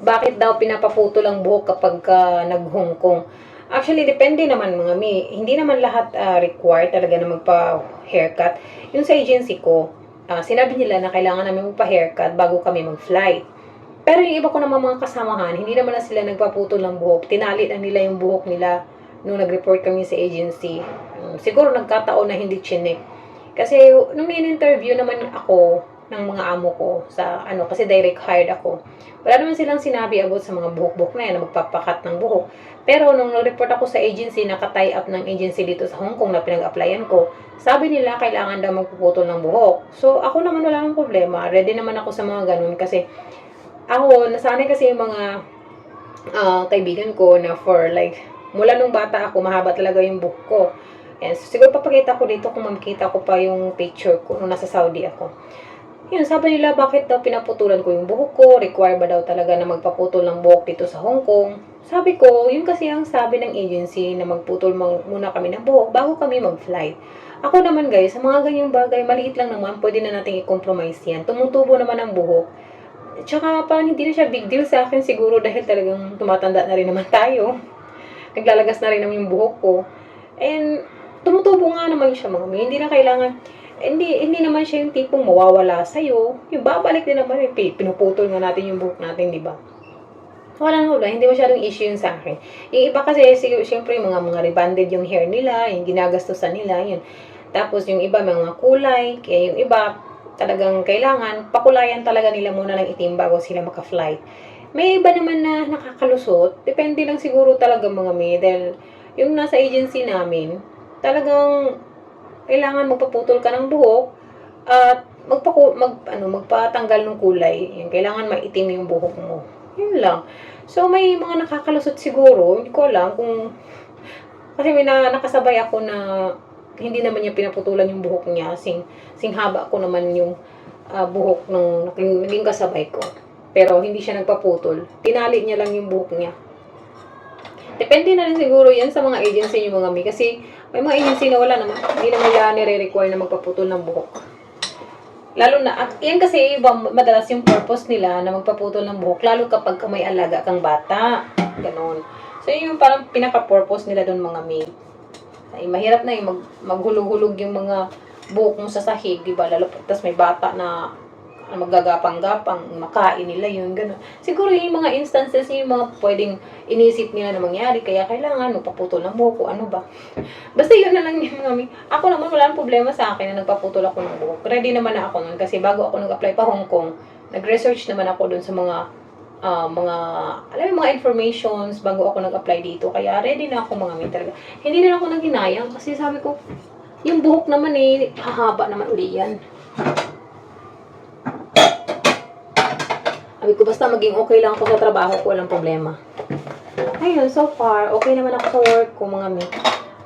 bakit daw pinapaputo lang buhok kapag ka nag-Hong Kong. Actually, depende naman mga mi. Hindi naman lahat ah, required talaga na magpa-haircut. Yung sa agency ko, ah, sinabi nila na kailangan namin magpa-haircut bago kami mag-flight. Pero yung iba ko naman mga kasamahan, hindi naman na sila nagpaputol ng buhok. Tinali lang nila yung buhok nila nung nag-report kami sa agency. Um, siguro nagkataon na hindi chinek. Kasi nung in-interview naman ako ng mga amo ko sa ano, kasi direct hired ako. Wala naman silang sinabi about sa mga buhok-buhok na yan, magpapakat ng buhok. Pero nung nag-report ako sa agency, naka-tie up ng agency dito sa Hong Kong na pinag-applyan ko, sabi nila kailangan daw magpuputol ng buhok. So ako naman wala nang problema. Ready naman ako sa mga ganun kasi ako, nasanay kasi yung mga ah, kaibigan ko na for like, mula nung bata ako, mahaba talaga yung buhok ko. And so, siguro papakita ko dito kung makikita ko pa yung picture ko nung nasa Saudi ako. Yun, sabi nila, bakit daw pinaputulan ko yung buhok ko? Require ba daw talaga na magpaputol ng buhok dito sa Hong Kong? Sabi ko, yun kasi ang sabi ng agency na magputol muna kami ng buhok bago kami mag-flight. Ako naman guys, sa mga ganyang bagay, maliit lang naman, pwede na nating i-compromise yan. Tumutubo naman ang buhok. Tsaka parang hindi na siya big deal sa akin siguro dahil talagang tumatanda na rin naman tayo. Naglalagas na rin naman yung buhok ko. And tumutubo nga naman siya mga may. Hindi na kailangan, hindi, hindi naman siya yung tipong mawawala sa'yo. Yung babalik din naman, yung pi- pinuputol nga natin yung buhok natin, di ba? Wala na wala, hindi masyadong issue yun sa akin. Yung iba kasi, siguro, syempre, mga mga rebanded yung hair nila, yung ginagastusan nila, yun. Tapos yung iba, mga kulay, kaya yung iba, talagang kailangan, pakulayan talaga nila muna ng itim bago sila maka-flight. May iba naman na nakakalusot, depende lang siguro talaga mga may, dahil yung nasa agency namin, talagang kailangan magpaputol ka ng buhok at magpaku mag ano magpatanggal ng kulay. Yung kailangan maitim yung buhok mo. Yun lang. So may mga nakakalusot siguro, hindi ko alam kung kasi may na, nakasabay ako na hindi naman niya pinaputulan yung buhok niya. Sing, sing haba ko naman yung ah, buhok ng naging kasabay ko. Pero hindi siya nagpaputol. Tinali niya lang yung buhok niya. Depende na rin siguro yan sa mga agency yung mga mi. Kasi may mga agency na wala naman. Hindi naman nila nire-require na magpaputol ng buhok. Lalo na, at yan kasi iba, madalas yung purpose nila na magpaputol ng buhok. Lalo kapag may alaga kang bata. Ganon. So yun yung parang pinaka-purpose nila doon mga mi. Ay, mahirap na yung mag, maghulog-hulog yung mga buhok mo sa sahig, di ba? Lalo, tapos may bata na maggagapang-gapang, makain nila yun, gano'n. Siguro yung mga instances, yung mga pwedeng inisip nila na mangyari, kaya kailangan magpaputol ng buhok o ano ba. Basta yun na lang yung mga mi- Ako naman, wala problema sa akin na nagpaputol ako ng buhok. Ready naman na ako nun kasi bago ako nag-apply pa Hong Kong, nag-research naman ako dun sa mga ah, mga, alam mo, mga informations bago ako nag-apply dito. Kaya ready na ako mga mi talaga. Hindi na ako naginayang kasi sabi ko, yung buhok naman eh, hahaba naman uli yan. Sabi ko, basta maging okay lang ako sa trabaho ko, walang problema. Ayun, so far, okay naman ako sa work ko, mga mi.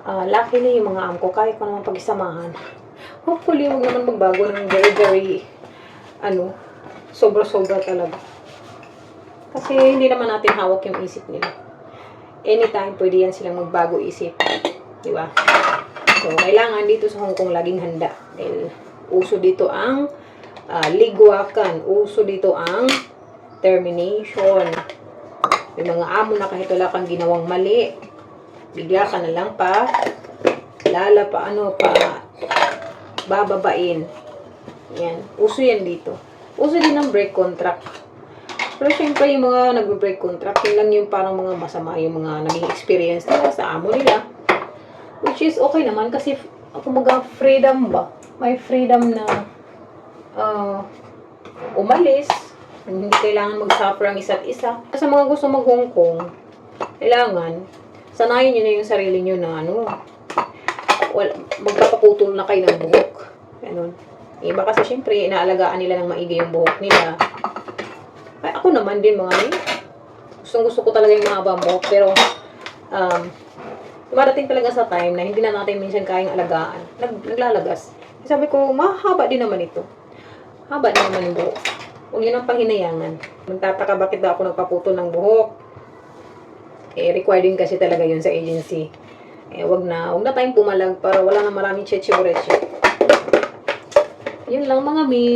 Ah, luckily, yung mga am ko, kaya ko naman pagsamahan. Hopefully, huwag naman magbago ng very, very, ano, sobra-sobra talaga. Kasi hindi naman natin hawak yung isip nila. Anytime, pwede yan silang magbago isip. Di ba? So, kailangan dito sa Hong Kong laging handa. Dahil uso dito ang ah, ligwakan. Uso dito ang termination. May mga amo na kahit wala kang ginawang mali, bigla ka na lang pa, lala pa, ano pa, bababain. Yan. Uso yan dito. Uso din ang break contract. Pero syempre yung mga nagbe-break contract, yun lang yung parang mga masama yung mga naging experience nila sa amo nila. Which is okay naman kasi kumaga freedom ba? May freedom na ah, umalis. Hindi kailangan mag-suffer ang isa't isa. Sa mga gusto mag-Hong Kong, kailangan sanayin nyo na yung sarili nyo na ano, wala, magpapaputol na kayo ng buhok. Ganun. Iba kasi syempre, inaalagaan nila ng maigi yung buhok nila. Ay, ako naman din mga yun. Gustong gusto ko talaga yung mahabang buhok. Pero, um, dumadating talaga sa time na hindi na natin minsan kayang alagaan. Nag, naglalagas. Sabi ko, mahaba din naman ito. Haba din naman yung buhok. Huwag yun ang panghinayangan. Magtataka bakit daw ako nagpaputol ng buhok. Eh, required din kasi talaga yun sa agency. Eh, wag na, wag na tayong pumalag para wala na maraming cheche Yun lang mga mi.